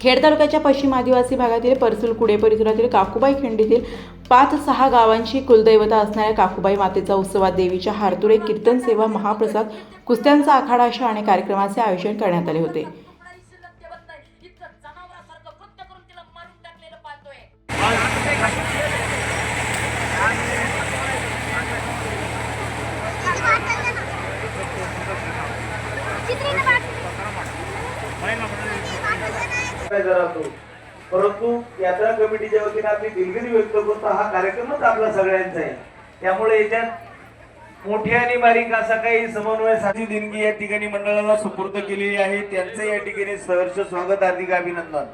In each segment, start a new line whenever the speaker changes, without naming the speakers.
खेड तालुक्याच्या पश्चिम आदिवासी भागातील परसुल कुडे परिसरातील काकुबाई खिंडीतील पाच सहा गावांची कुलदैवता असणाऱ्या काकुबाई मातेचा उत्सवात देवीच्या हारतुरे कीर्तन सेवा महाप्रसाद कुस्त्यांचा आखाडा अशा अनेक कार्यक्रमाचे आयोजन करण्यात आले होते.
जरा तो. परंतु यात्रा कमिटीच्या वतीने आपली दिलगिरी व्यक्त करतो हा कार्यक्रमच आपला सगळ्यांचा आहे. त्यामुळे याच्यात मोठी आणि बारीक असा काही समन्वय साधी देणगी या ठिकाणी मंडळाला सुपूर्द केलेली आहे. त्यांचं या ठिकाणी सहर्ष स्वागत हार्दिक अभिनंदन.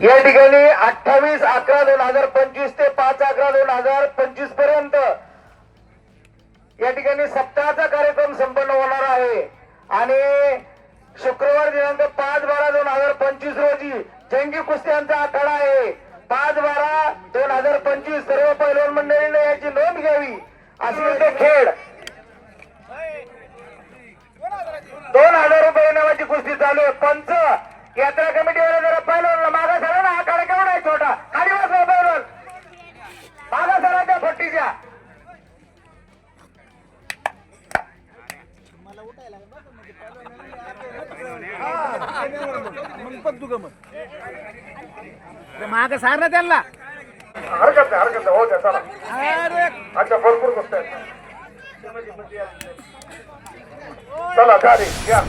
या ठिकाणी अठ्ठावीस अकरा दोन हजार पंचवीस ते पाच अकरा दोन हजार पंचवीसपर्यंत या ठिकाणी सप्ताहाचा कार्यक्रम संपन्न होणार आहे. आणि शुक्रवार दिनांक पाच बारा दोन हजार पंचवीस रोजी जंगी कुस्त्यांचा आखाडा आहे. पाच बारा दोन हजार पंचवीस सर्व पैलवान मंडळीने याची नोंद घ्यावी. असे ते खेळ. दोन हजार रुपये नावाची कुस्ती चालू आहे. पंच यात्रा कमिटीवाले जरा पैलवानला मागा सरा ना आखाडा केवढा आहे छोटा खाली बसला पैलवान मागा सरा त्या फट्टीच्या
मग बघ तू गमत माग सार ना त्यांना.
हरकत नाही हरकत नाही. हो द्या चला. अच्छा भरपूर गोष्ट आहे. चला गाडी या.